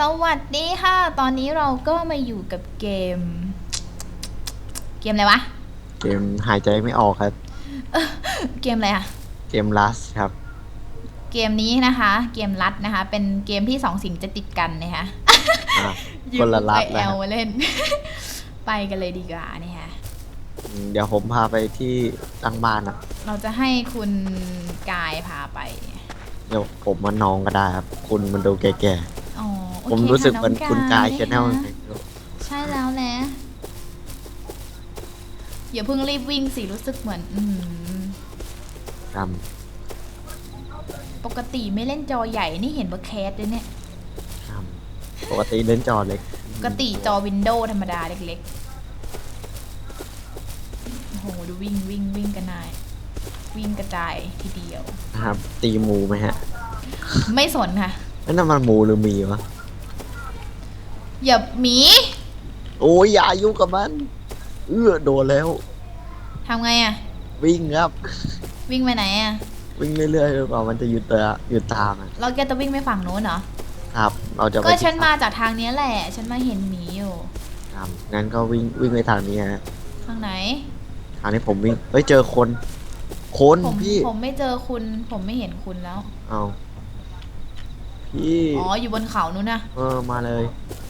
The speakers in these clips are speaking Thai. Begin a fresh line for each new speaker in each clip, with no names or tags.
สวัสดีค่ะ ตอนนี้เราก็มาอยู่กับเกม เกมอะไรวะ
เกมหายใจไม่ออกครับ
เกมอะไรอะ
เกมลัสครับ
เกมนี้นะคะ เกมลัดนะคะ เป็นเกมที่สองสิ่งจะติดกันนะคะ
อะคนละลัด
ไอแอ
นะครั
ล
บ
มาเล่น ไปกันเลยดีกว่านะคะ
อืมเดี๋ยวผมพาไปที่ตั้งบ้านนะ
เราจะให้คุณกายพาไป
เดี๋ยวผมมาน้องก็ได้ครับ คุณมันดูแก่
อ๋อโอ
ๆ
เค
ผมรู้สึก
ค่ะ
เหมือนคุณกาย
อง
ชแนล
นะคะใช่แล้วแหละอย่าเพิ่งรีบวิ่งสิรู้สึกเหมือน อืม
ครับ
ปกติไม่เล่นจอใหญ่นี่เห็นว่าแคสเลยเนี่ย
ครับปกติเล่นจอเล็ก
ปกติจอวินโดว์ธรรมดาเล็กๆ โอ้โห ดูวิ่งวิ่งวิ่งกันนาย วิ่งกระจายทีเดียว
นะครับ ตีหมูไหมฮะ
ไม่สนค่ะ
นั่นนะมันหมูหรือหมีวะ
อย่าหมี
โอ้ยอย่ายุ่งกับมัน เอื้อโดนแล้ว
ทำไงอะ
วิ่งครับ
วิ่งไปไหนอะ
วิ่งเรื่อยๆจนกว่ามันจะหยุดเตะหยุดตามอะ
เราแกจะวิ่งไปฝั่งโน้นเหรอ
ครับ เราจะไป
ก็
ที่
ฉันมาจากทางเนี้ยแหละ ฉันมาเห็นหมีอยู่
ครับงั้นก็วิ่งวิ่งไปทางนี้ฮะ
ทางไหน
ทางนี้ผมวิ่งเฮ้ยเจอคน คน
ผม
พี่
ผมไม่เจอคุณ ผมไม่เห็นคุณแล้ว
เอา พี่
อ๋ออยู่บนเขานู้นนะ
เออมาเลย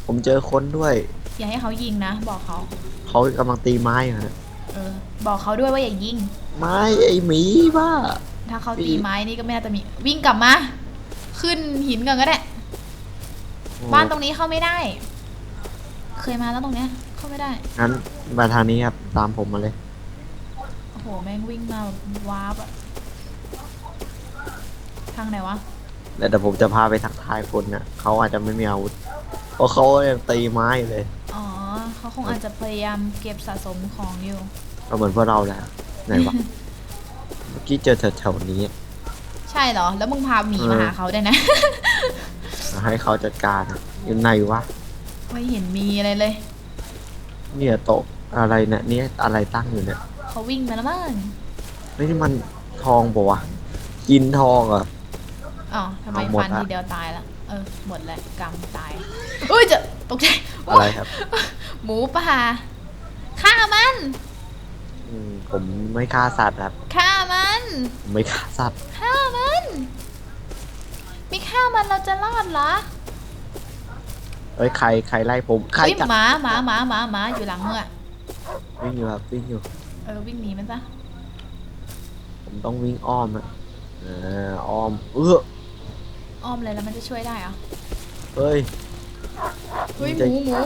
ผมเจอคนด้วย
อย่าให้เขายิงนะ บอกเขา
เขากำลังตีไม้อยู่ฮะ
เออ บอกเขาด้วยว่าอย่ายิง
ไม้ไอหมีบ้า
ถ้าเขา
พี่
ตีไม้นี่ก็ไม่น่าจะมีวิ่งกลับมา ขึ้นหินก่อนก็ได้บ้านตรงนี้เข้าไม่ได้ เคยมาแล้วตรงเนี้ย เข้าไม่ได้
งั้นมาทางนี้ครับตามผมมาเลย
โอ้โหแม่งวิ่งมาวาร์ปอะทางไหนวะ
แล้วเดี๋ยวผมจะพาไปทักทายคนนะเขาอาจจะไม่มีอาวุธเพราะเขายังตีไม้อยู่เลย
อ๋อเขาคงอาจจะพยายามเก็บสะสมของอยู่
ก็เหมือนพวกเราแหละไหนวะ เมื่อกี้เจอแถวๆนี้
ใช่เหรอ แล้วมึงพาหมี
เออ
มาหาเขาได้วยนะ
ให้เขาจัดการอะอยู่ไหนวะ
ไม่เห็นมีอะไรเลย
เนี่ยโต๊ะอะไรเนี่ยเนี่ยอะไรตั้งอยู่เนี่ย
เขาวิ่งมาแล้วมั้ง
เฮ้ยนี่มันทองปะวะกินทองเหรอะ
อ๋อทำไม
เอาหมด
ฟัน
ละ
ทีเดียวตายละเออหมดแล้วกำตายอุ้ยจะตกใจ
อะไรครับ
หมูป่าฆ่ามัน
อืมผมไม่ฆ่าสัตว์ครับ
ฆ่ามัน
ผมไม่ฆ่าสัตว์
ฆ่ามัน ไม่ฆ่ามันเราจะรอดเหรอ
เอ้ยใครใครไล่ผมใคร
เฮ้ย
จับ
หมาหมาหมาหมาหมาอยู่หลังเมื่อะ
วิ่งอยู่ครับวิ่งอยู่
เออวิ่งหนีมันซะ
ผมต้องวิ่งอ้อมอะเอออ้อมเออ
อ้อมเลยแล้วมันจะช่วยได้เหรอ
เฮ้ย
เฮ้ยห
จะ
มูหมู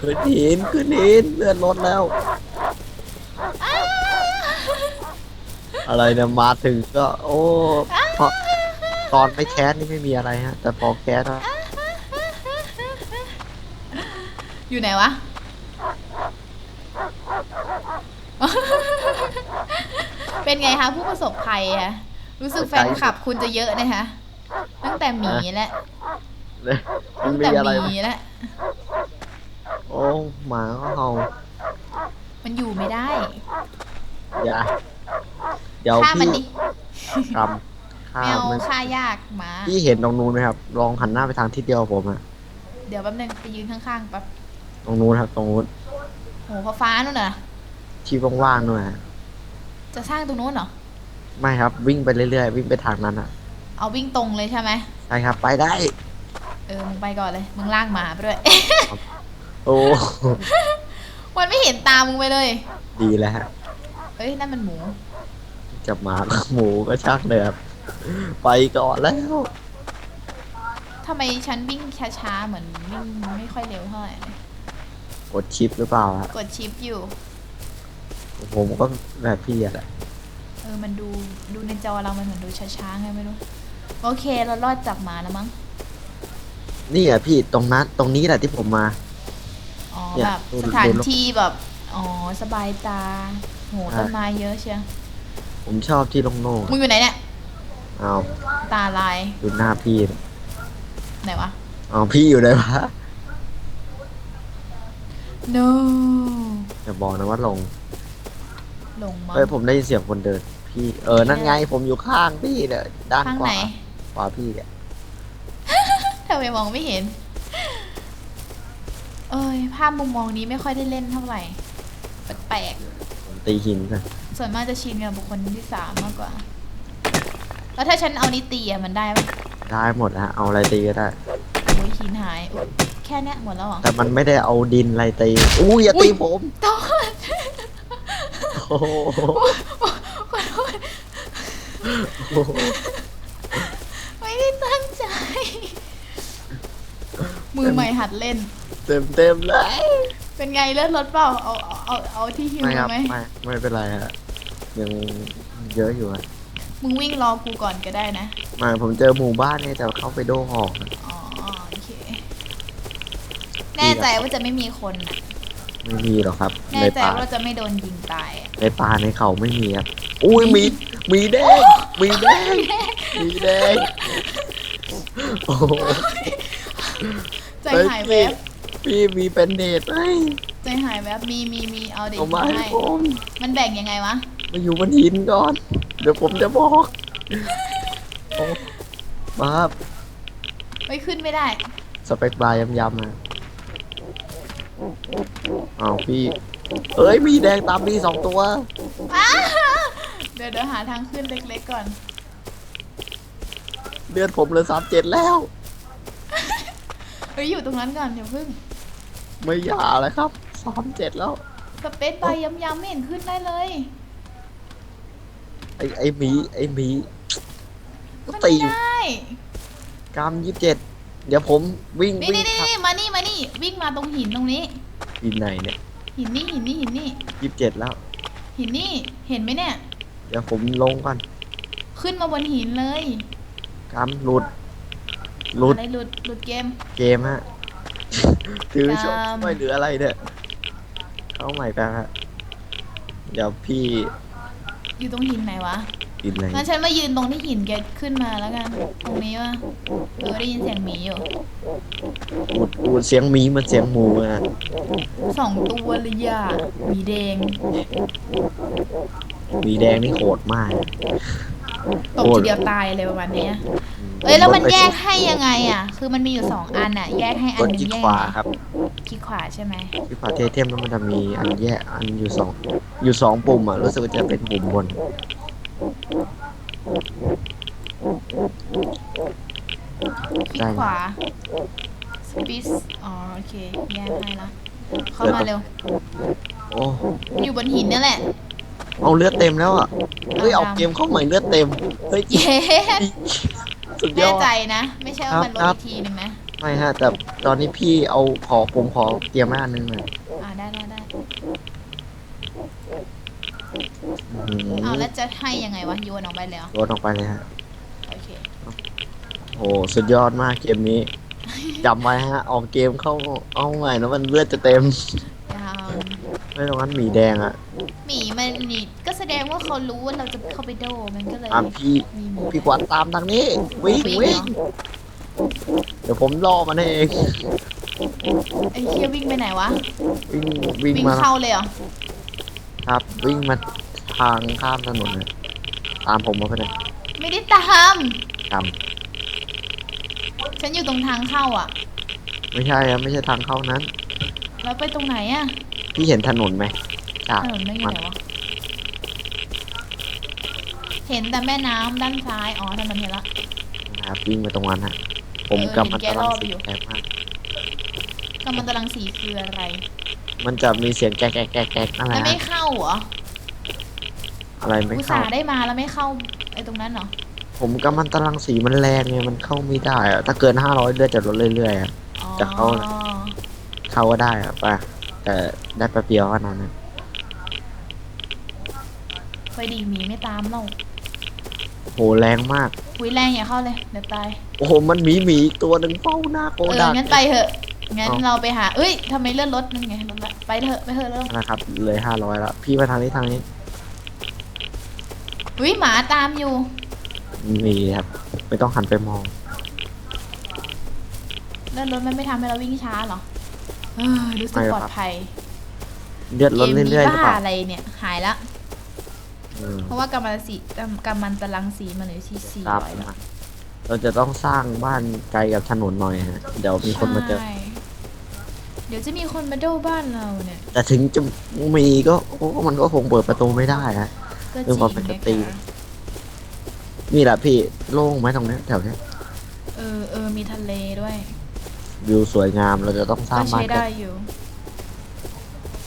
ขึ้นหินขึ้นหินเลื่อนรถแล้ว
อ้า
อะไรเนี่ยมาถึงก็โอ้พอตอนไม่แคสนี่ไม่มีอะไรฮะ แต่พอแคสอะ
อยู่ไหนวะ เป็นไงคะผู้ประสบภัยอะ รู้สึกแฟนคลับคุณจะเยอะนะคะตั้งแต่หมีแล้ว
เลยมั
ตั้
น
ง
มี
แต่
อะไร
หมีแล้ว
โอ้หมาก็เห่า
มันอยู่ไม่ได้
อย่าเดี๋ยว
ฆ่ามัน
พี่
ดิ
กำข้า
แมว
มัน
ฆ่ายากหมา
พี่เห็นตรงนู้นไหมครับ ลองหันหน้าไปทางทิศเดียวกับผมอะ
เดี๋ยวแป๊บนึงไปยืนข้างๆแป๊บ
ตรงนู้นครับ ตรงนู้น
โหฟ้าฟ้าๆนู่นน่ะ
ที่ว่างๆนู่นฮะ
จะสร้างตรงนู้นเหรอ
ไม่ครับวิ่งไปเรื่อยๆวิ่งไปทางนั้นอะ
เอาวิ่งตรงเลยใช่ไหม
ใช่ครับ ไปได้
เออมึงไปก่อนเลยมึงลากหมาไปด้วย
โอ้
มันไม่เห็นตามมึงไปเลย
ดีแล้วฮะ
เฮ้ยนั่นมันหมู
จับหมากับหมูก็ชักเลยครับไปก่อนแล้ว
ทำไมฉันวิ่งช้าๆ เหมือนวิ่งไม่ค่อยเร็วเท่าไหร่เลย
กดชิปหรือเปล่าฮะ
กดชิปอยู่
ผมก็แบบพี่อะแหละ
เออมันดูดูในจอเรามันเหมือนดูช้าๆไงไม่รู้ โอเคเรารอดจากหมาแล้วมั้ง
นี่อะพี่ตรงนั้นตรงนี้แหละที่ผมมา
อ๋อ
เนี่ย
แบบ
ดู
สถาน
ดู
ที่แบบ อ๋อสบายตาโห
อ่า
ต้นไม้เยอะเชียว
ผมชอบที่โล่ง
มึงอยู่ไหนเนี่ย
ๆเอา
ตาลาย
ดูหน้าพี่น่ะ
ไหนวะ
เอาพี่อยู่ไหนวะ
no
อย่าบอกนะว่าลง
ลงมา
เอ้ยผมได้ยินเสียงคนเดิน พี่เออนั่นไงผมอยู่ข้างพี่เนี่ยด้าน
ข้าง
ข
ไหน
วาขวาพี่เนี่ย
ทำไมมองไม่เห็น เอ้ยภาพมุมมองนี้ไม่ค่อยได้เล่นเท่าไหร่แปลก
ผมตีหินกัน
ๆส่วนมากจะชินกับบุคคลที่สามมากกว่า แล้วถ้าฉันเอานี้ตีอะมันได้ปะ
ได้หมดฮะเอาอะไรตีก็ได้
โอ้ยหินหายอุ๊ยแค่เนี้ยหมดแล้วเหรอ
แต่มันไม่ได้เอาดินอะไรตีอู้อย่าตีผม
โทษ
โอ้โห
ขอโทษไม่ได้ตั้งใจ มือใหม่หัดเล่น
เต็มเต็มๆเลย
เป็นไงเลือดลดเปล่าเอาเอาเอาเอาที่ฮิว
ไม่ครับ
ไหม
ไม่ไม่เป็นไรฮะยังเยอะอยู่ฮะ
มึงวิ่งรอกูก่อนก็ได้นะ
ไมาผมเจอหมู่บ้านเนี่ยแต่เข้าไปโดหอกนะ
อ๋อโอเค แน่ใจว่าจะไม่มีคนน่ะ
ไม่มีหรอกครับ
แน่
ใน
ใจ
ป่า
ว่าจะไม่โดนยิงตายอะ
ในป่าในเขาไม่มีครับอุ้ยมีมีแดงมีแดงมีแดงโอ้โห
ใจหายแวบ
พี่มีเป็นเนตไหม
ใจหายแวบมีมีมีเอาเด็ก
เอามาให้
ให้
ผม
มันแบ่งยังไงวะ
มาอยู่บนหินก่อน เดี๋ยวผมจะบอกโอ้มาครับ
ไม่ขึ้นไม่ได้
สเปคบาร์ยำๆนะ อ้าวพี่ เอ้ยมีแดงตามพี่สองตัว
อ้าเดี๋ยวเดี๋ยวหาทางขึ้นเล็กๆก่อน
เลือดผมเหลือสามเจ็ดแล้ว
เฮ้ยอยู่ตรงนั้นก่อนอย่าพึ่ง
ไม่หย่าเลยครับสามเจ็ดแล้ว
สเปซบาร์ย้ำๆไม่เห็นขึ้นได้เลย
ไอ้ไอ้หมีไอ้หมีก็
มัน
ตี
ไม่ได้
กรัมยี่สิบเจ็ดเดี๋ยวผมวิ่ง
นี่
วิ่ง
นี่
ขับ
นี่มานี่มานี่วิ่งมาตรงหินตรงนี้
หินไหนเนี่ย
หินนี่หินนี่หินนี่
ยี่สิบเจ็ดแล้ว
หินนี่เห็นไหมเนี่ย
เดี๋ยวผมลงก่อน
ขึ้นมาบนหินเลย
กรัมหลุด หลุด
อะไรหลุดหลุดเกม
เกมฮะ ถือชก
กรัม
ไม่เหลืออะไรเนี่ย เข้าใหม่ไปฮะ เดี๋ยวพี่
อยู่ตรงหินไหนวะ
กินอะไร
งั้นฉันมายืนตรงที่หินแกขึ้นมาแล้วกัน ตรงนี้วะเออได้ยินเสียงหมีอยู่
อูดอูดเสียงหมีเหมันเสียงหมูอะ
สองตัวเลยอะหมีแดง
หมีแดงนี่โหดมาก
ตกทีเดียวตายเลยประมาณเนี้ยเอ้ยแล้วมันแยกให้ยังไงอะ คือมันมีอยู่สองอันอะ แยกให้อั
ก
น
ด
หนึง
ที่
แยก
ขวา
ยังไง
ครับ
คลิกขวาใช่ไหม
ที่ขวาเทเทมแล้วมันจะมีอันแยกอันอยู่สองอยู่สองปุ่มอะรู้สึกว่าจะเป็นปุ่มบน
คลิกขวา space อ๋อโอเคแยกให้ละเข้ามาเร็ว
โอ้
อยู่บนหินนี่แหละ
เอาเลือดเต็มแล้วอะเฮ้ย
เอา
เอา
ดำ
เกมเข้าใหม่เลือดเต็มเฮ้ย
เย้
สุดย
แน่
อด
ใจนะ ไม่ใช่ว่ามันล
ครั
ด
บ
อีกทีหนึ่งนะ
ไม่ฮะแต่ตอนนี้พี่เอาขอผมขอเตรียมหน้านึงหน่อย
อ่าได้ได้ได้
อื้อหือ
เอาแล้วจะให้ยังไงวะโยนออกไปเลยเหรอ
โยนออกไปเลยฮะ
โอเค
โอ้สุดยอดมากเกมนี้จำไว้ฮะ ออกเกมเข้าเอาใหม่แล้วมันเลือดจะเต็ม
ยาว
ไม่ตรงนั้นหมีแดงอะ
หมีมันนี่ก็แสดงว่าเขารู้ว่าเราจะเข้าไปโดมันก็เลย
อะพี่
มีหมี
พี่ขวัญตามทางนี้วิ่ง
วิ่ง
วิ่ง
เหรอ
เดี๋ยวผมล่อมันเอง
ไอ้เคียวิ่งไปไหนวะ
วิ่งวิ่ง
วิ่ง
มา
เข้าเลยเหรอ
ครับ วิ่งมา ทางข้ามถนนนะตามผมมาเพื่อน
ไม่ได้ตาม
ตาม
ฉันอยู่ตรงทางเข้าอะ
ไม่ใช่ครับไม่ใช่ทางเข้านั้น
แล้วไปตรงไหนอะ
พี่เห็นถนนไหมจาก
ถนนไม่อยู่ไหนวะ เห็นแต่แม่น้ำด้านซ้าย อ๋อถนนเห็นละ
นะครับวิ่งมาตรงนั้นฮะผม
เออ
กำมัน
เห็นแก
ตาราง
รอบ
สี
อยู่
แกมาก
กำมันตรังสีคืออะไร
มันจะมีเสียงแก๊กแก๊กแก๊กแก๊กอะไร
แล้วไม่
ฮะ
เข้าเหรอ
อะไรไม่
อุต
เข้า
ส่าห์ได้มาแล้วไม่เข้าไอ้ตรงนั้นเหรอ
ผมกำมันตารางสีมันแรงไงมันเข้าไม่ได้อะถ้าเกินห้าร้อยเลือดจะลดเรื่อยๆอะ
อ๋อ
จะเข้าน่ะเข้าก็ได้อะป่ะแต่ได้แป๊บเดียวเท่านั้นนะ
ไปดีหมีไม่ตามเรา
โหแรงมาก
หุยแรงอย่าเข้าเลยเดี๋ยวตาย
โอ้โหมันหมีหมีอีกตัวหนึ่งเฝ้าหน้าโก
เออ
ดัง
งั้นไปเถอะ งั้น
เอา
เราไปหาเอ้ยทำไมเลื่อนรถนั่นไงรถละไปเถอะไปเถอะเร็ว
นะครับเลยห้าร้อยแล้วพี่มาทางนี้ทางนี้
หุยหมาตามอยู่
มีครับ ไม่ต้องหันไปมอง
เลื่อนรถมันไม่ทำให้เราวิ่งช้าเหรอเออรู้สึก
ไม่หร
ป
อ
ล
ก
อ
ครั
ด
บ
ภัย
เลือดลด
เกมนี้
เรื่อยๆหรือ
บ้า
เปล่า
อะไรเนี่ยหายละ
อืม
เพราะว่ากำมันสีกำกำมันตรังสีมันเหลือยู่ที่สี่
ตาม
ร้อยแล้ว
มาเราจะต้องสร้างบ้านไกลกับถนนหน่อยฮะเดี๋ยวมีคนมาเจอ
ใช่เดี๋ยวจะมีคนมาโดบ้านเราเนี่ย
แต่ถึงจะมีก็โอ้มันก็คงเปิดประตูไม่ได้ฮะ
ก็จ
เรื่
ริ
อง
ง
ความเป็น
นะ
สตรี
คะ
นี่แหละพี่โล่งไหมตรงเนี้ยแถวเนี้ย
เออเออมีทะเลด้วย
วิวสวยงามเราจะต้องสร้า
ก็
งบ้า
ใช้
นกั
ได้
น
อยู่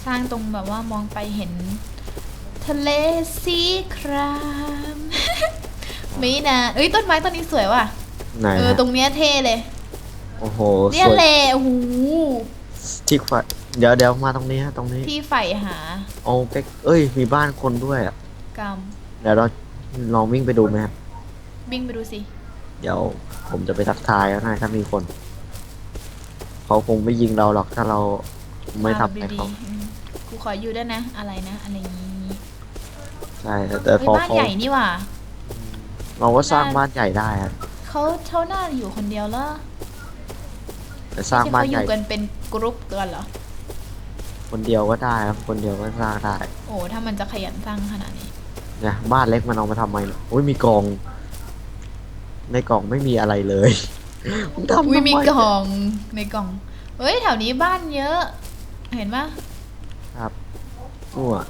สร้างตรงแบบว่ามองไปเห็น ทะเลสีครามมีนะเอ้ยต้นไม้ต้นนี้สวยว่ะ
ไหน
เออ
ฮะ
ตรงเนี้ยเท่เลย
โอ้โห
เนี่ย
สวย
แหละโอ้โห
ที่ไฟเดี๋ยวเดี๋ยวมาตรงนี้ฮะตรงนี้
ที่ใฝ่หา
โอ้เป๊กเอ้ย มีบ้านคนด้วยอะ
กรรม
เดี๋ยวเราลองวิ่งไปดูไหมครับ
วิ่งไปดูสิ
เดี๋ยวผมจะไปทักทายแล้วนะถ้ามีคน เขาคงไม่ยิงเราหรอกถ้าเราไม่ทำอะไร
ดี
เขา
ๆอืมกูขออยู่ด้วยนะ อะไรนะ อะไรอย่างนี้
ใช่แต่แต่
เฮ้ย
พอ
บ้าน
เขา
ใหญ่นี่ว่ะ
เราก็สร้าง
บ้าน
บ้านใหญ่ได้ฮะ
เขาเขาน่าอยู่คนเดียวแล้ว
แต่สร้าง
ที่
บ้าน
เขาอ
ใหญ่
ยู่กันเป็นกรุ๊ปกันเหรอ
คนเดียวก็ได้ครับคนเดียวก็สร้างได้
โอ้ ถ้ามันจะขยันสร้างขนาดนี้
เนี่ยบ้านเล็กมันเอามาทำไมเนี่ยโอ้ยมีกล่อง ในกล่องไม่มีอะไรเลยมึงทำ
อุ้ย
ทำไมี
กล่องในกล่องเฮ้ยแถวนี้บ้านเยอะ เห็นปะ
ครับนู่นอะ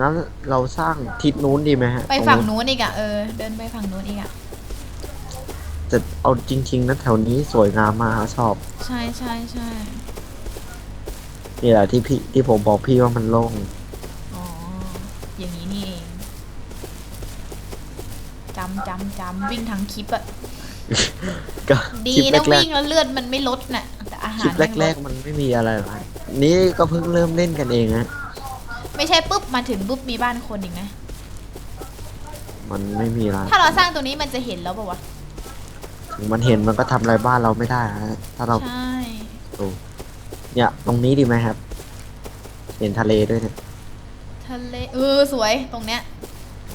งั้นเราสร้างทิศนู้นดีไหมฮะ
ไปฝั่ง
ตร
นู้นอีกอะเออเดินไปฝั่งนู้นอีกอะ
แต่เอาจริง ๆนะแถวนี้สวยงามมากชอบ
ใช่ใช่ใช่
นี่แหละที่พี่ที่ผมบอกพี่ว่ามันโล่งำ
จำจำวิ่งทั้งคลิปอะ
ก็
ดี
คลิป
นะ
แรก
วิ่งแล้วเลือดมันไม่ลดน่ะแต่อา
ๆ
หา
คลิ
ร
ป
ม่ลด
แรก ๆ มันไม่มีอะไรหรอกนี่ก็เพิ่งเริ่มเล่นกันเองนะ
ไม่ใช่ปุ๊บมาถึงปุ๊บมีบ้านคนอีกนะ
มันไม่มีอะไร
ถ้าเราสร้างตรงนี้มันจะเห็นแล้วป่าวะ
ถึงมันเห็นมันก็ทำอะไรบ้านเราไม่ได้ฮะถ้าเรา
ใช่
ดูเนี่ยตรงนี้ดีไหมครับ เห็นทะเลด้วยเนี่ย
ทะเลเออสวยตรงเนี้ย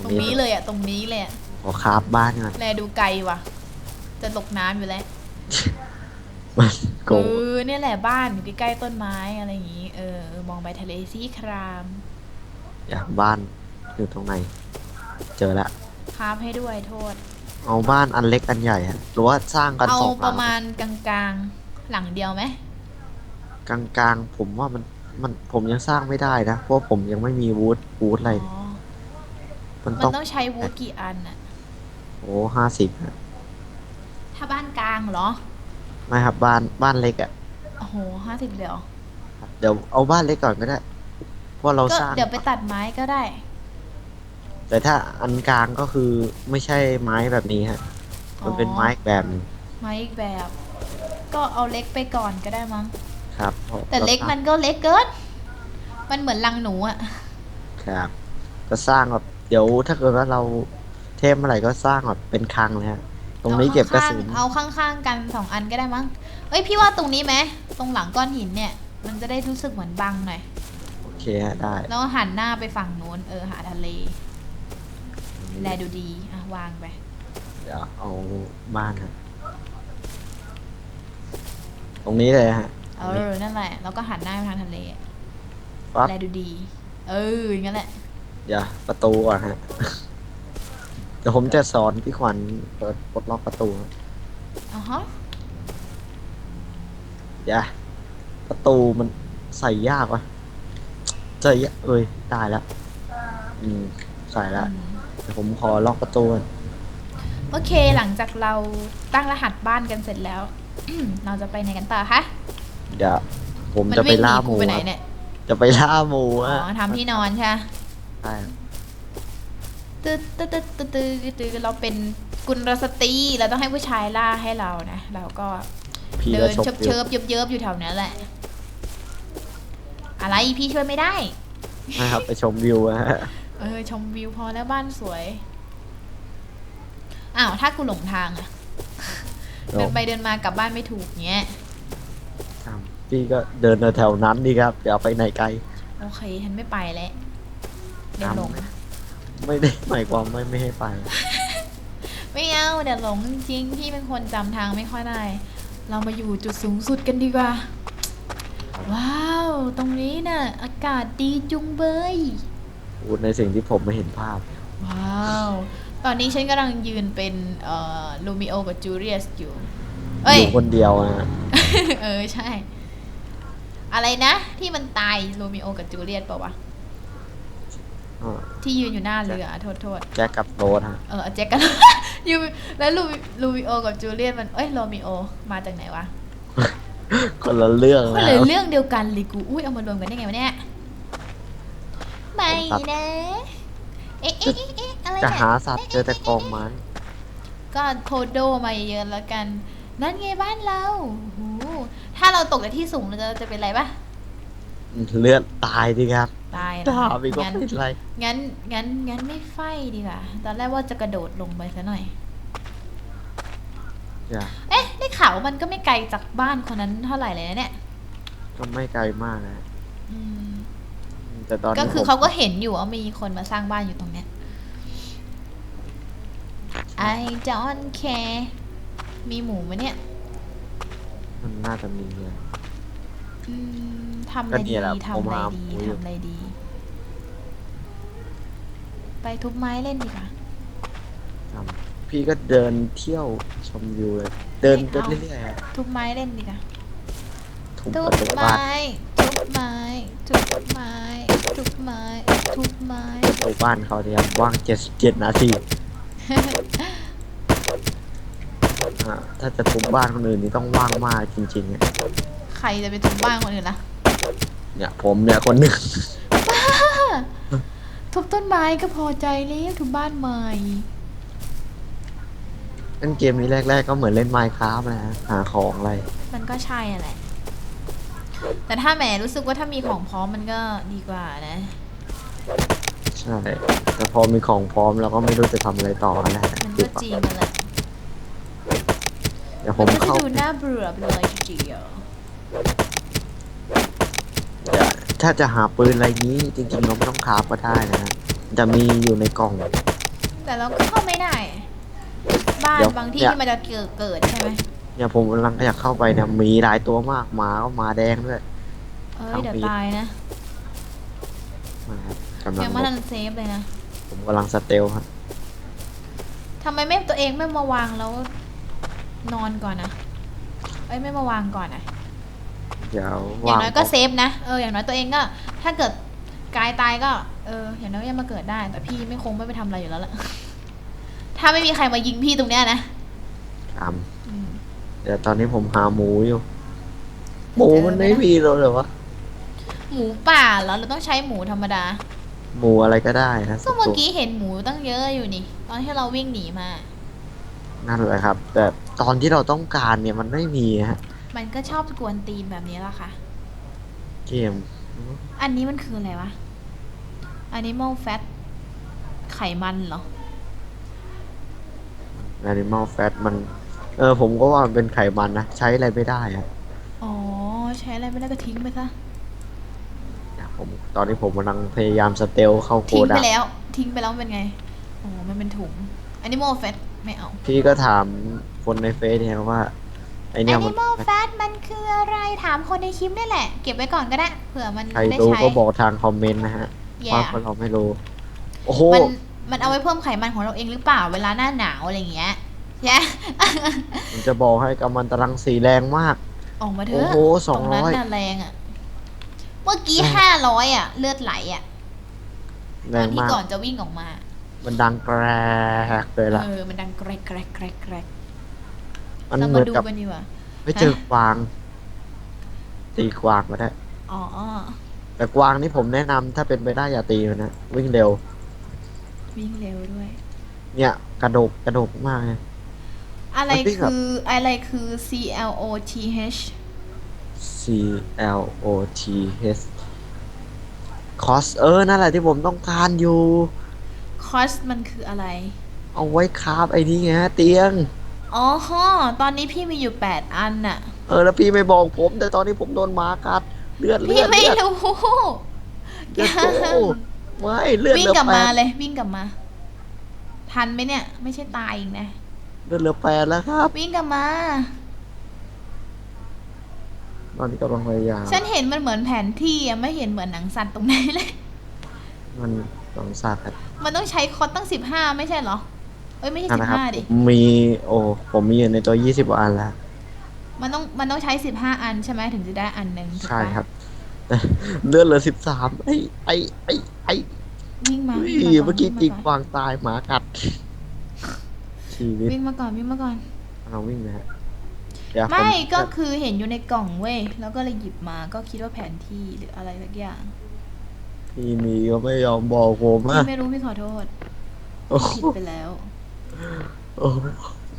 ตรงนี้เลยอะตรงนี้เลยอะ
ขอคราบบ้านก่อน
แลดูไกลว่ะ จะตกน้ำอยู่แล้ว
มันโก
เองอเนี่ยแหละบ้านอยู่ใกล้ๆต้นไม้อะไรอย่างงี้ เออ มองไปทะเลสีคราม
อยากบ้านอยู่ตรงไหน เจอละ
คาบให้ด้วยโทษ
เอาบ้านอันเล็กอันใหญ่ฮะหรือว่าสร้างกัน
เอา
สองห
ป
ลั
ระ
ง
มาณกลางๆ หลังเดียวไหม
กลางๆ ผมว่ามันมันผมยังสร้างไม่ได้นะเพราะผมยังไม่มีวูดวูดอะไร
อ๋อ
มัน
มัน
ต้อง
ต้องใช้วูดกี่อันอะ
โอ้ห้าสิบ
ถ้าบ้านกลางเหรอ
ไม่ครับบ้านบ้านเล็กอะ
โอ้โหห้าสิบเดียว
เดี๋ยวเอาบ้านเล็กก่อนก็ได้เพราะเรา
ก็
สร้าง
เดี๋ยวไปตัดไม้ก็ได้
แต่ถ้าอันกลางก็คือไม่ใช่ไม้แบบนี้ฮะ มันเป็นไม้อีกแบบหนึง
ไม้อีกแบบ ก็เอาเล็กไปก่อนก็ได้มั้ง
ครับพราะ
แต่เล็ก
ราสร้าง
มันก็เล็กเกิน มันเหมือนรังหนูอะ
ครับ ก็สร้างแบบเดี๋ยวถ้าเกิดว่าเรา เทมเมื่อไหร่ก็สร้างแบบเป็นคลังเลยฮะ ตรงนี้เก็บกระสุน
เอาข้างๆเอาข้างๆกันสองอันก็ได้มั้ง เอ้ยพี่ว่าตรงนี้ไหมตรงหลังก้อนหินเนี่ย มันจะได้รู้สึกเหมือนบังหน่อย
โอเคฮะได้
แล้วหันหน้าไปฝั่งโน้นเออหาทะเล แลดูดีอะวางไป
เดี๋ยวเอาบ้านฮะ ตรงนี้เลยฮะ
เออ นั่นแหละ แล้วก็หันหน้าไปทางทะเล
ปั๊บ
แลดูดี เอออย่างนั้นแหละ
เดี๋ยวประตูก่อนฮะ เดี๋ยวผมจะสอนพี่ขวัญเปิดปลดล็อกประตูฮะ
อ๋อฮะ
เดี๋ยวประตูมันใส่ยากวะใส่ยากเอ้ยได้แล้วอืมใส่แล้ว
อืม
เดี๋ยวผมขอล็อกประตูก่อน
โอเคหลังจากเราตั้งรหัสบ้านกันเสร็จแล้ว เราจะไปไหนกันต่อคะ
เดี๋ยวผม
มัน
จะไป
วิ่งหนี
ล่าห
กู
มู
ไปไหน
ครับ
เนี่ย
จะไปล่าหมู
อ๋
อะ
อทำที่นอนใช่ไหม
ใช่ครับ
ตึ๊ดตึ๊ดตึ๊ดตึ๊ดตึ๊ดตึ๊ดเราเป็นกุลสตรีเราต้องให้ผู้ชายล่าให้เรานะ เราก็
พี่
เดิ
ก็
น
ชม
เชิบ
วิ
เชิ
ว
บเยิบเยิบอยู่แถวนั้นแหละ อะไรพี่ช่วยไม่ได้
นะครับไปชมวิวอะฮะ
เออชมวิวพอแล้วบ้านสวยอ้าวถ้ากูหลงทางอะเดินไปเดินมากลับบ้านไม่ถูกเงี้ย
ครับพี่ก็เดินแถวๆนั้นดีครับอย่าไปไหนไกล
โอเคฉันไม่ไปแล้วเดี๋ยวหลง
ไม่ได้หมายความไม่ไม่ให้ไป
ไม่เอาเดี๋ยวหลงจริงๆพี่เป็นคนจำทางไม่ค่อยได้ เรามาอยู่จุดสูงสุดกันดีกว่า ว้าว ตรงนี้น่ะ อากาศดีจุงเบย
พูดในสิ่งที่ผมไม่เห็นภาพ
ว้าว ตอนนี้ฉันกำลังยืนเป็นเอ่อลูมิโอกับจูเลียสอยู่
อ
เอ้ย
ยู่คนเดียวนะ
เออ ใช่ อะไรนะ ที่มันตายโรมิโอกับจูเลียตเปล่าวะ
อ่า
ที่ยืนอยู่หน้าเรือโทษโทษ
แจ็คกับโรสฮะ
เออแจ็คกันยูแล้วลูมิลูมิโอกับจูเลียตมันเอ้ยโรมิโอมาจากไหนวะ
คนละเรื่อง
ก็
นะ
เลยเรื่องเดียวกันเลยกูอุ้ยเอามารวมกันได้ไงวะเนี่ยไม่นะเอ๊ะเอ๊ะเอ๊ะเอ๊ะอะไร
จะ
เนี่ย
หาสัตว์เจอแต่กองไม้
ก็โทโดมาเยอะๆแล้วกัน นั่นไงบ้านเราโอ้โหถ้าเราตกจากที่สูงเราจะจะเป็นไรปะ
เลือดตายดีครับ
ตาย
ถามอีกว่า
งั้น
เป็นไร
งั้นงั้นงั้นไม่ไฟดีกว่าตอนแรกว่าจะกระโดดลงไปซะหน่อย
อย่า
เอ๊ะได้ข่าวว่ามันก็ไม่ไกลจากบ้านคนนั้นเท่าไหร่เลยนะเนี่ย
ก็ไม่ไกลมากนะ
อืม
แต่ตอนนี้
ก็คือ
ผม
เขาก็เห็นอยู่ว่ามีคนมาสร้างบ้านอยู่ตรงเนี้ย I don't care มีหมูไหมเนี่ย
มันน่าจะมีเลย
อืมทำอะไร
ก็เนี่
ดี
ยแหละ
ทำอะไร
ผมหา
ดี
หมูอยู่
ทำอะไรดี ไปทุบไม้เล่นดีกว่า
ทำพี่ก็เดินเที่ยวชมวิวเลย เดิน
ไม่
ไป
เอา
เรื่อยๆอะ
ทุบไม้เล่นดีกว่า
ทุบ
ทุ
ป
บ
ระตูบ้า
ไม้
น
ทุบไม้ทุบไม้ทุบไม้ทุบไม้
ประตูบ้านเขาเนี่ยว่างเจ็ดเจ็ดนาทีอ่าถ้าจะทุบบ้านคนอื่นนี่ต้องว่างมากจริงๆเนี่ย
ใครจะไปทุบบ้านคนอื่นล่ะ
เนี่ยผมเนี่ยคนหนึ่ง
ทุบต้นไม้ก็พอใจแล้วทุบบ้านใหม่
เล่นเกมนี้แรก ๆ ก็เหมือนเล่นไมค์คราฟนะฮะหาของอะไร
มันก็ใช่อะแหละ แต่ถ้าแหมรู้สึกว่าถ้ามีของพร้อมมันก็ดีกว่านะ
ใช่ แต่พอมีของพร้อมเราก็ไม่รู้จะทำอะไรต่อนะ
มัน
คือ
ก็จริงนั่นแหละ
เดี๋ยวผ
มัน
ม
ก็จะ
เข้า
ดูน่าเบื่อไปเลยทีเดียว
เดี๋ยว ถ้าจะหาปืนอะไรนี้จริงๆเราไม่ต้องคราฟก็ได้นะฮะจะมีอยู่ในกล่อง
แต่เราก็เข้าไม่ได้ บ้าน
เดี๋ยว
บางที่
เนี่ย
ที่มันจะเกิดเกิดใช่ไหม
เนี่ยผมกำลังอยากเข้าไปเนี่ยมีหลายตัวมากหมาก็หมาแดงด้วย
เอ้ย
เอา
เดี๋ยว
ปี
ตายนะ
นะครับกำลั
ยังงไม่ทันเซฟเลยนะ
ผมกำลังสเตลครับ
ทำไมไม่ตัวเองไม่มาวางแล้วนอนก่อนนะเอ้ยไม่มาวางก่อนนะ
เดี๋ยว
อย่าง
วาง
น้อยก็เซฟนะ เออ อย่างน้อยตัวเองก็ ถ้าเกิดกายตายก็ เออ อย่างน้อยก็ยังมาเกิดได้ แต่พี่ไม่คงไม่ไปทำอะไรอยู่แล้วล่ะ ถ้าไม่มีใครมายิงพี่ตรงเนี้ยนะ
ตาม
อืม
เดี๋ยวตอนนี้ผมหาหมูอยู่ หมูมันไม่มีเลยเหรอวะ
หมูป่าเหรอเราต้องใช้หมูธรรมดา
หมูอะไรก็ได้นะ
ก็เมื่อ
สัตัว
กี้เห็นหมูตั้งเยอะอยู่นี่ ตอนที่เราวิ่งหนีมา
นั่นแหละครับ แต่ตอนที่เราต้องการเนี่ยมันไม่มีฮะ
มันก็ชอบกวนตีนแบบนี้แหละค่ะ
เกม
อันนี้มันคืออะไรวะ Animal Fat ไขมันเหรอ
Animal Fat มัน เออ ผมก็ว่ามันเป็นไขมันนะ ใช้อะไรไม่ได้อะ
อ๋อ ใช้อะไรไม่ได้ก็ทิ้งไปซะ
เนี่ยผมตอนนี้ผมกำลังพยายามสเตลเข้าโก
ทิ้ง
ดั
ไป
ง
แล้ว ทิ้งไปแล้วมันเป็นไง อ๋อ มันเป็นถุง Animal Fat ไม่เอา
พี่ก็ถามคนในเฟซเนี่ยว่าไอ เนี่ยมัน
Animal Fat มันคืออะไรถามคนในคลิปนี่แหละ เก็บไว้ก่อนก็ได้เผื่อมัน
ใคร
ได้
รู้
ใช้
ก็บอกทางคอมเมนต์นะฮะ
แย่
ว่าคนเราไม่รู้ โอ้โห
มันมันเอาไว้เพิ่มไขมันของเราเองหรือเปล่าเวลาหน้าหนาวอะไรอย่างเงี้ยแย่
ผมจะบอกให้กำมันตรังสีแรงมาก
ออกมาเถ
โอ้
อะ
โหส
ต
อง
รงนั้น
ร้อย
น่ะแรงอะ เมื่อกี้
แรง
ห้าร้อยอะ เลือดไหลอะ
แร
ตองนที่
มาก
ก่อนจะวิ่งออกมา
มันดังแกรกเลยล่ะ
เออ มันดังแกรกแกรกแกรกแกรก
มัน
เรา
เห
มา
มือน
ดู
กับ
กันดีกว่า
ไม่เจอกวาง ตีกวางมาได้
อ๋อ
แต่กวางนี่ผมแนะนำถ้าเป็นไปได้อย่าตีมันนะวิ่งเร็ว
วิ่งเร็วด้วย
เนี่ย กระโดกกระโดกมากเลย
อะไร
มันวิ่งแบบ
คืออะไรคือ C L O T H
C L O T H cos เออ นั่นแหละที่ผมต้องการอยู่
cost มันคืออะไร
เอาไว้คราฟไอ้นี่ไงฮะเตียง
อ๋อฮะตอนนี้พี่มีอยู่8อันน่ะ
เออแล้วพี่ไม่บอกผม แต่ตอนนี้ผมโดนหมากัดเลือดเลื
พี่
อด
ไม่
เลือด
รู้
เลือดโตไม่เลือด
วิ่
เห
ง
ลือก
ลับ
แป
มา
ด
เลยวิ่งกลับมา ทันไหมเนี่ย ไม่ใช่ตายอีกนะ
เลือดเหลือแปดแล้วครับ
วิ่งกลับมา
ตอนนี้กำลังพยายาม
ฉันเห็นมันเหมือนแผนที่อะไม่เห็นเหมือนหนังสัตว์ตรงไหนเลย
มันสองสัตว์ครับ
มันต้องใช้คอร์สตั้งสิบห้าไม่ใช่เหรอ เอ้ยไม่ใช่
นั่น
สิ
นะ
บ
ครับ
ห้าดิ
ผมมีโอ้ผมมีอยู่ในตัวยี่สิบกว่าอันแล้ว
มันต้องมันต้องใช้สิบห้าอันใช่ไหมถึงจะได้อันหนึ่งถูกปะ
ใช่ครับ เลือดเหลือสิบสามไอ้ไอ้ไอ้ไอ้
วิ่งมา
เฮ้ย
วิ่งา
เมื่อกี้
วิ่ง
ตีก
มา
วางตายหมากัด ชีวิต
วิ่งมาก่อนวิ่งมาก่อน
เราวิ่งนะฮะเดี๋ยวผ
ไม่ก็คือเห็นอยู่ในกล่องเว้ยแล้วก็เลยหยิบมาก็คิดว่าแผนที่หรืออะไรสักอย่าง
พี่หมีก็ไม่ยอมบอกผมอะ
พี่ไม่รู้พี่ขอโทษ
โอ้
ผิดไปแล้ว
โอ้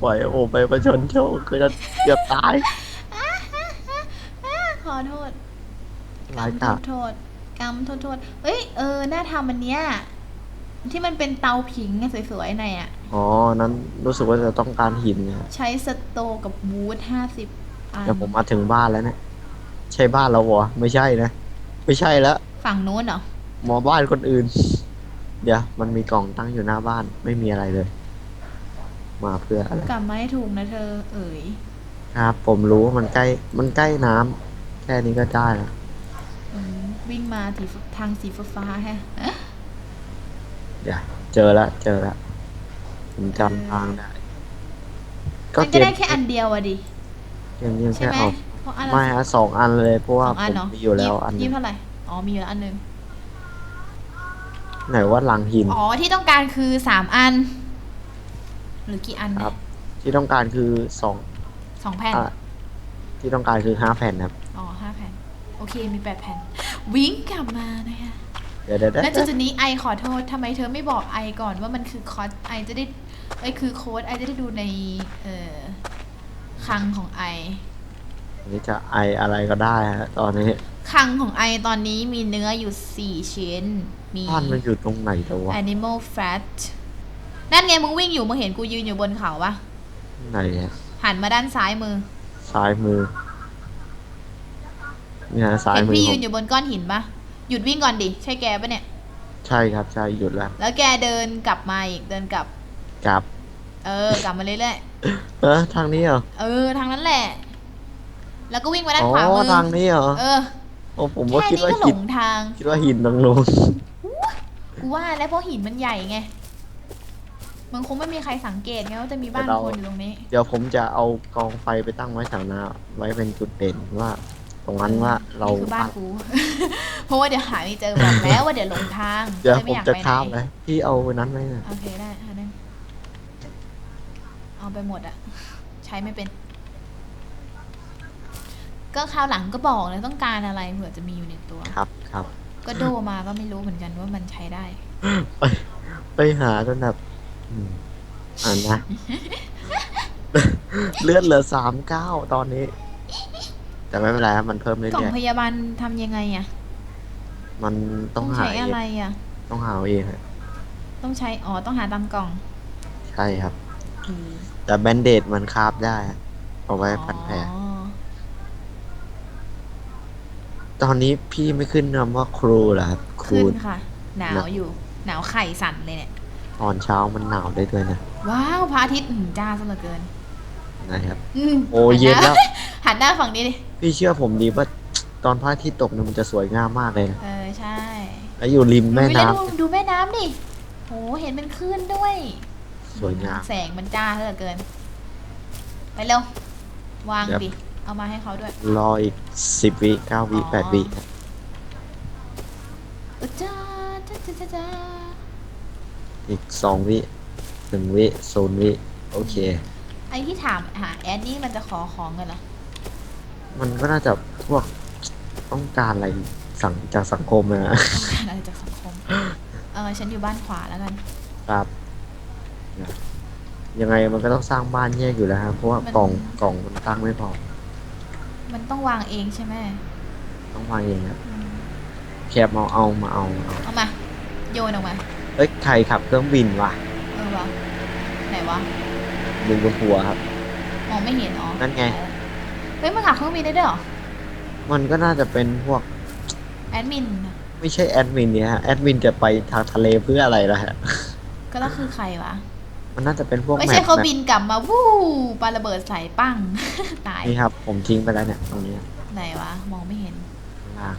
ปล่อยโอไปประชนโชคก็จะเกือบตาย
ขอโทษกร
ร้ารย
มโท
กาจ
ษโทษกรรมโทษโทษเอ้ยเออน่าทำอันเนี้ยที่มันเป็นเตาผิงอะสวยๆในอะ
อ๋อ นั้นรู้สึกว่าจะต้องการหินนะฮะ
ใช้สโตกับวูดห้าสิบอัน
เดี๋ยวผมมาถึงบ้านแล้วเนี่ย ใช่บ้านเราเหรอ ไม่ใช่นะ ไม่ใช่แล้ว
ฝั่งนู้นเหรอ
หมอบ้านคนอื่น เดี๋ยว มันมีกล่องตั้งอยู่หน้าบ้าน ไม่มีอะไรเลย มาเพื่ออะไร
กลับมาให้ถูกนะเธอ เอ๋ย
ครับ ผมรู้ว่ามันใกล้มันใกล้น้ำแค่นี้ก็ได้แล้ว
อืมวิ่งมาสีฟ้าทางสีฟ้าๆฮะ
เดี๋ยวเจอแล้วเจอแล้วผมจำทางได้
มันก็ได้แค่อันเดียวอะดิ
เกมนี้
ใช่
แค่
ไหม
เอา
เพราะอันละ
ไม่ฮะสองอันเลยเพราะว่า
สอง
ผ
อัน
ม
เหรอ
มีอยู่แล้วอันหนึ
ยี่
ง
เท่าไหร่ อ๋อ มีอยู่แล้วอันหนึ่ง
ไหนว่าหลังหิน
อ๋อ ที่ต้องการคือสามอัน หรือกี่อัน
ครั
นะ
บที่ต้องการคือสอง
สองแผ่น
อะที่ต้องการคือห้าแผ่นครับ
อ๋อห้าแผ่น โอเค มีแปดแผ่น วิ่งกลับมานะคะ
เดี๋ยวเดี๋ยวเดี๋ยว
ณจุดๆนี้ไอขอโทษทำไมเธอไม่บอกไอก่อนว่ามันคือคอร์สไอจะได้ไอยคือโค้ดไอจะได้ดูในเอ่อคลังของไอ
อันนี้จะไออะไรก็ได้ฮะตอนนี้
คลังของไอตอนนี้มีเนื้ออยู่สี่ชิ้น มี
บ้านมันอยู่ตรงไหนตัววะ
animal fat นั่นไงมึงวิ่งอยู่มึงเห็นกูยืนอยู่บนเขาปะ
ไหนอะ
หันมาด้านซ้ายมือ
ซ้ายมือเนี่ยฮะซ้าย
เห็น
มือ
พี่
ผ
ยื
ม
นอยู่บนก้อนหินปะหยุดวิ่งก่อนดิใช่แกปะเนี่ย
ใช่ครับใช่หยุดแล้ว
แล้วแกเดินกลับมาอีกเดินกลับ
กลับ
เออ กลับมาเรื่อย
เออทางนี้เหรอ
ๆเออทางนั้นแหละ แล้วก็วิ่งมาด้าน
อ๋อ
ขวามือ
ทางนี้เหรอ
เออ
โอ้ผมว่า
แค่
คิด
นี้
ว่า
ก็หล
หิน
งทาง
คิดว่าหินตรงนู้น
กูว่าแล้วเพราะหินมันใหญ่ไง มันคงไม่มีใครสังเกตไงว่าจะมีบ้านคนอยู่ตรงนี้
เดี๋ยวผมจะเอากองไฟไปตั้งไว้แถวหน้าไว้เป็นจุดเด่นว่า ตรงนั้นว่าเรา
นี่คือบ้านกูเพราะว่าเดี๋ยวหาไม่เจอบอกแล้วว่าเดี๋ยวหลงทาง
เดี๋ยว
ล
ผ
ไม่
ม
อยาก
จะ
ไปไหน
ข้ามเลยพี่เอาไว้นั้นไว้นะ
โอเคได้อันนั้นเอาไปหมดอะใช้ไม่เป็น ก็คราวหลังก็บอกเลยต้องการอะไรเผื่อจะมีอยู่ในตัว
ครับครับ
ก็โดมาก็ไม่รู้เหมือนกันว่ามันใช้ได้
ไปไปหาจนแบบ อืมอ่านนะ เลือดเหลือสามเก้าตอนนี้ แต่ไม่เป็นไรครับมันเพิ่มเรื่
กล่อง
อย
พยาบาลทำยังไงอะ
ๆมันต้
ต้
อ
องง
หา
ใช้
เอ
อะไร
ง
อะ
ต้องหาเอาเองฮะ
ต้องใช้ อ๋อ ต้องหาตามกล่อง
ใช่ครับ
อืม
แต่แบนเดดมันคาบได้ฮะเอาไว้พันแผล
อ๋อ
ตอนนี้พี่ไม่ขึ้นนำว่าครูเหรอครับครู
ขึ้นค่ะ หนาวอยู่ หนาวไข่สั่นเลยเนี่ย
ตอนเช้ามันหนาวได้ด้วยนะ
ว้าวพระอาทิตย์อืมจ้าซะเหลือเกิน
นะครับ
อืม
โอ้เย็นแล้ว
หันหน้าฝั่งนี้ดิ
พี่เชื่อผมดีว่าตอนพระอาทิตย์ตกเนี่ยมันจะสวยงามมากเลยนะ
เออ ใช่
แล้วอยู่ริมแม่
ดู
น้
ดูดูแม่น้ำดิโหเห็นเป็นคลื่นด้วยำ
สวยงาม
แสงมันจ้าซะเหลือเกิน ไปเร็ว วาง
เดี๋ยว
ดิ เอามาให้เขาด้วย
รออีกสิบวิเก้าวิ
อ๋อ
แปดวิ
เออจ้าจ้าจ้าจ้าจ้า
อีกสองวิหนึ่งวิศูนย์วิโอเค
ไอที่ถามหาแอดนี่มันจะขอของกันเหรอ
มันก็น่าจะพวกต้องการอะไรสั่งจากสังคมนะ
ต้องการอะไรจากสังคม เออฉันอยู่บ้านขวาแล้วกัน
ครับยังไงมันก็ต้องสร้างบ้านแยกอยู่แล้วครับเพราะว่า
มัน
กล่องกล่องมันตั้งไม่พอ
มันต้องวางเองใช่ไหม
ต้องวางเองครับ
อืม
แคบเอาเอามาเอาเอา
เอามา โยนออกมา
เอ้ยใครขับเครื่องบินวะ
เออวะไหนวะ
ดึงบนหัวครับ
มองไม่เห็นอ๋อ
นั่นไง
เฮ้ยมันขับเครื่องบินได้ด้วยเหรอ
มันก็น่าจะเป็นพวก
แอดมินน่ะ
ไม่ใช่แอดมินเนี่ยฮะแอดมินจะไปทางทะเลเพื่ออะไรล่ะฮะ
ก็แล้วคือใครวะ
มันน่าจะเป็นพวก
ไม่
แม
ใช่
ป
เขา
นะ
บินกลับมาวู้ปาระเบิดใส่ปั้ง ตาย
นี่ครับ ผมทิ้งไปแล้วเนี่ยตรงนี้
ไหนวะมองไม่เห็น
ข้างล่าง